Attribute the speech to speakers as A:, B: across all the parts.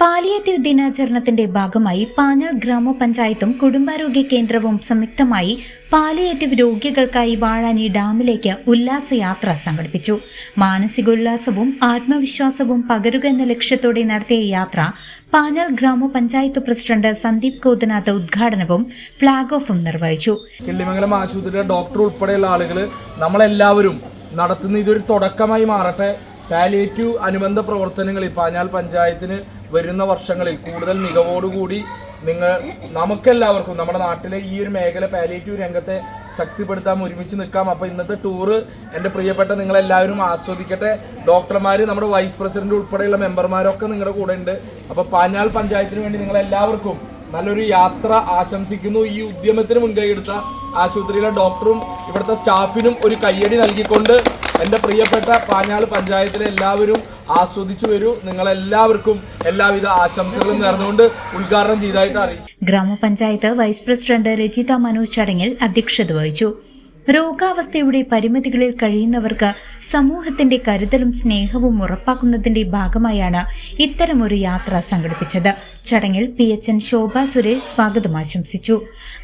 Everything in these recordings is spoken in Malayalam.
A: palliative ദിനാചരണത്തിന്റെ ഭാഗമായി പാഞ്ഞാൾ ഗ്രാമപഞ്ചായത്തും കുടുംബാരോഗ്യ കേന്ദ്രവും സംയുക്തമായി പാലിയേറ്റീവ് രോഗികൾക്കായി വാഴാനി ഡാമിലേക്ക് ഉല്ലാസയാത്ര സംഘടിപ്പിച്ചു. മാനസികോല്ലാസവും ആത്മവിശ്വാസവും പകരുക എന്ന ലക്ഷ്യത്തോടെ നടത്തിയ യാത്ര പാഞ്ഞാൾ ഗ്രാമപഞ്ചായത്ത് പ്രസിഡന്റ് സന്ദീപ് കോതനാഥ് ഉദ്ഘാടനവും ഫ്ളാഗ് ഓഫും നിർവഹിച്ചു.
B: ആശുപത്രിയിലെ ഡോക്ടർ ഉൾപ്പെടെയുള്ള ആളുകൾ നമ്മളെല്ലാവരും നടത്തുന്ന ഇതൊരു തുടക്കമായി മാറട്ടെ. പാലിയേറ്റീവ് അനുബന്ധ പ്രവർത്തനങ്ങളിൽ പാഞ്ഞാൽ പഞ്ചായത്തിന് വരുന്ന വർഷങ്ങളിൽ കൂടുതൽ മികവോടുകൂടി നിങ്ങൾ നമുക്കെല്ലാവർക്കും നമ്മുടെ നാട്ടിലെ ഈ ഒരു മേഖല പാലിയേറ്റീവ് രംഗത്തെ ശക്തിപ്പെടുത്താൻ ഒരുമിച്ച് നിൽക്കാം. അപ്പോൾ ഇന്നത്തെ ടൂറ് എന്റെ പ്രിയപ്പെട്ട നിങ്ങളെല്ലാവരും ആസ്വദിക്കട്ടെ. ഡോക്ടർമാർ നമ്മുടെ വൈസ് പ്രസിഡന്റ് ഉൾപ്പെടെയുള്ള മെമ്പർമാരൊക്കെ നിങ്ങളുടെ കൂടെ ഉണ്ട്. അപ്പോൾ പാഞ്ഞാൽ പഞ്ചായത്തിന് വേണ്ടി നിങ്ങളെല്ലാവർക്കും നല്ലൊരു യാത്ര ആശംസിക്കുന്നു. ഈ ഉദ്യമത്തിന് മുൻകൈ എടുത്ത ആശുപത്രിയിലെ ഡോക്ടറും ഇവിടുത്തെ സ്റ്റാഫിനും ഒരു കയ്യടി നൽകിക്കൊണ്ട് എന്റെ പ്രിയപ്പെട്ട പാഞ്ഞാൾ പഞ്ചായത്തിലെ എല്ലാവരും ആസ്വദിച്ചു വരൂ. നിങ്ങളെല്ലാവർക്കും എല്ലാവിധ ആശംസകളും നേർന്നുകൊണ്ട് ഉദ്ഘാടനം ചെയ്തതായിട്ട് അറിയിച്ചു.
A: ഗ്രാമപഞ്ചായത്ത് വൈസ് പ്രസിഡന്റ് രജിത മനോജ് ചടങ്ങിൽ അധ്യക്ഷത വഹിച്ചു. രോഗാവസ്ഥയുടെ പരിമിതികളിൽ കഴിയുന്നവർക്ക് സമൂഹത്തിന്റെ കരുതലും സ്നേഹവും ഉറപ്പാക്കുന്നതിന്റെ ഭാഗമായാണ് ഇത്തരമൊരു യാത്ര സംഘടിപ്പിച്ചത്. ചടങ്ങിൽ P H N Shobha Suresh സ്വാഗതം ആശംസിച്ചു.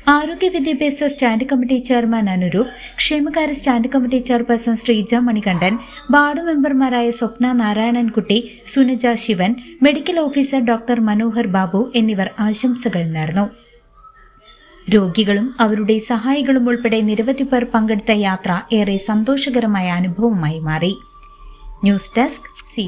A: ആരോഗ്യ വിദ്യാഭ്യാസ സ്റ്റാൻഡ് കമ്മിറ്റി ചെയർമാൻ അനുരൂപ് ക്ഷേമകാര്യ stand committee chairperson Sreeja Manikandan ward മെമ്പർമാരായ Swapna Narayanankutty Sunaja Sivan medical officer doctor Manohar Babu എന്നിവർ ആശംസകൾ നേർന്നു. രോഗികളും അവരുടെ സഹായികളും ഉൾപ്പെടെ നിരവധി പേർ പങ്കെടുത്ത യാത്ര ഏറെ സന്തോഷകരമായ അനുഭവമായി മാറി. News desk C